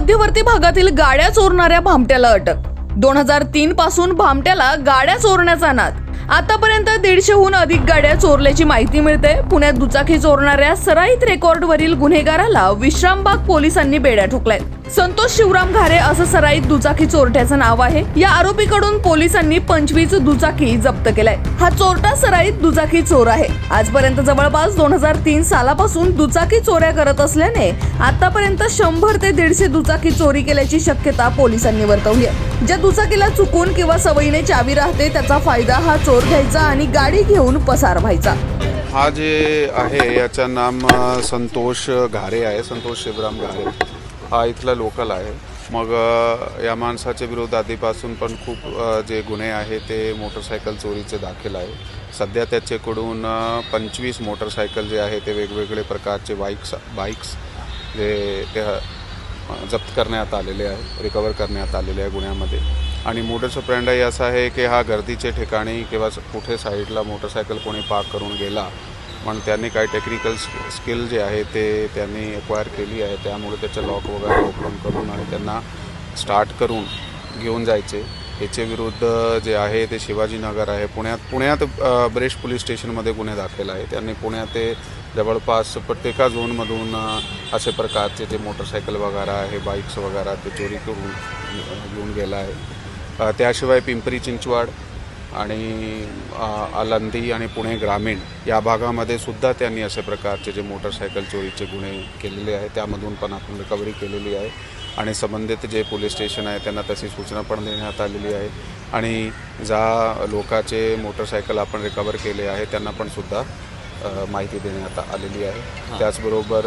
मध्यवर्ती भागातील गाड्या चोरणाऱ्या भामट्याला अटक. दोन हजार तीन पासून भामट्याला गाड्या चोरण्याचा नाद आतापर्यंत दीडशेहून अधिक गाड्या चोरल्याची माहिती मिळते. पुण्यात दुचाकी चोरणाऱ्या सराईत रेकॉर्डवरील गुन्हेगाराला विश्रामबाग पोलिसांनी बेड्या ठोकल्यात. संतोष शिवराम घारे असं सराईत दुचाकी चोरट्याचं नाव आहे. या आरोपीकडून पोलिसांनी पंचवीस दुचाकी जप्त केलाय. हा चोरटा सराईत दुचाकी चोर आहे. आजपर्यंत जवळपास दोन हजार तीन सालापासून दुचाकी चोऱ्या करत असल्याने आतापर्यंत शंभर ते दीडशे दुचाकी चोरी केल्याची शक्यता पोलिसांनी वर्तवली आहे. ज्या दुचाकीला चुकून किंवा सवयीने चावी राहते त्याचा फायदा हा चोर घ्यायचा आणि गाडी घेऊन पसार व्हायचा. हा जे आहे याचं नाम संतोष घारे आहे. संतोष शिवराम घारे. हा इथला लोकल आहे. मग या माणसाच्या विरोध आधीपासून पण खूप जे गुन्हे आहे ते मोटरसायकल चोरीचे दाखल आहे. सध्या त्याच्याकडून पंचवीस मोटरसायकल जे आहे ते वेगवेगळे प्रकारचे बाईक्स बाईक्स जे ते जप्त करण्यात आलेले आहे रिकवर करण्यात आलेले आहे गुन्ह्यामध्ये. आणि मोटरचं ब्रँडही असं आहे की हा गर्दीचे ठिकाणी किंवा कुठे साईडला मोटरसायकल कोणी पार्क करून गेला पण त्यांनी काही टेक्निकल स्किल जे आहे ते त्यांनी एक्वायर केली आहे. त्यामुळे त्याचं लॉक वगैरे ओपन करून आणि त्यांना स्टार्ट करून घेऊन जायचे. याचे विरुद्ध जे आहे ते शिवाजीनगर आहे. पुण्यात पुण्यात ब्रेश पोलीस स्टेशनमध्ये गुन्हे दाखल आहे. त्यांनी पुण्यात ते जवळपास प्रत्येका झोनमधून असे प्रकारचे जे मोटरसायकल वगैरे आहे बाईक्स वगैरे ते चोरी करून घेऊन गेला आहे. त्याशिवाय पिंपरी चिंचवड आणि अ, आळंदी आणि पुणे ग्रामीण या भागामध्ये सुद्धा त्यांनी अशा प्रकारचे जे मोटरसायकल चोरीचे गुन्हे केलेले आहे त्यामधून पण आपण रिकव्हरी केलेली आहे. आणि संबंधित जे पोलीस स्टेशन आहे त्यांना तशी सूचना पण देण्यात आलेली आहे. आणि ज्या लोकाचे मोटरसायकल आपण रिकवर केले आहे त्यांना पण सुद्धा माहिती देण्यात आलेली आहे. त्याचबरोबर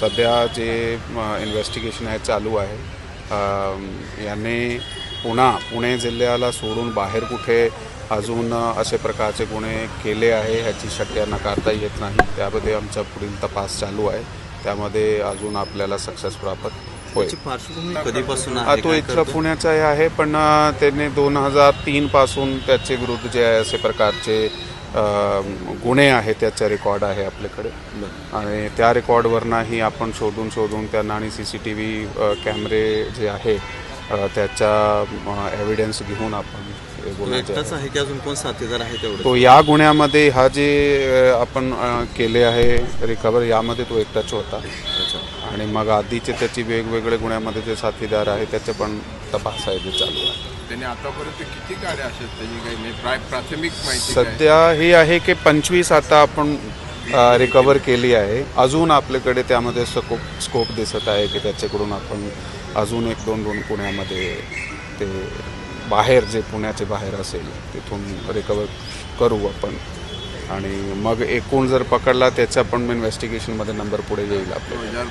सध्या जे इन्व्हेस्टिगेशन आहे चालू आहे. यांनी पुन्हा पुणे जिल्ह्याला सोडून बाहेर कुठे अजून असे प्रकारचे गुन्हे केले आहे ह्याची शक्य नकारता येत नाही. त्यामध्ये आमचा पुढील तपास चालू आहे. त्यामध्ये अजून आपल्याला सक्सेस प्राप्त कधीपासून हा, तो इथला? पुण्याचा आहे पण त्याने दोन हजार तीन पासून त्याचे विरुद्ध जे आहे असे प्रकारचे गुन्हे आहेत त्याचा रेकॉर्ड आहे आपल्याकडे. आणि त्या रेकॉर्डवरनंही आपण शोधून शोधून त्यांना आणि सी सी टी व्ही कॅमेरे जे आहे अ, त्याचा एव्हिडन्स घेऊन आपण तो गुन्हे जे एकटाच आहे- आहे की अजून कोण साथीदार आहे तेवढं तो या गुन्ह्यामध्ये हा जे आपण केले आहे रिकवर यामध्ये तो एकटाच होता. आणि मग आधीचे त्याची वेगवेगळे गुन्ह्यामध्ये जे साथीदार आहे त्याचे पण तपास आहे जे चालू आहे त्याने आतापर्यंत किती गाड्या असेल त्याची काही नाही प्राय प्राथमिक माहिती? सध्या हे आहे की पंचवीस आता आपण रिकवर केली आहे अजून आपल्याकडे त्यामध्ये स्कोप स्कोप दिसत आहे की त्याच्याकडून आपण अजून एक दोन दोन पुण्यामध्ये ते बाहेर जे पुण्याचे बाहेर असेल तिथून रिकवर करू आपण. आणि मग एकूण जर पकडला त्याचा पण इन्व्हेस्टिगेशनमध्ये नंबर पुढे येईल आपल्याला.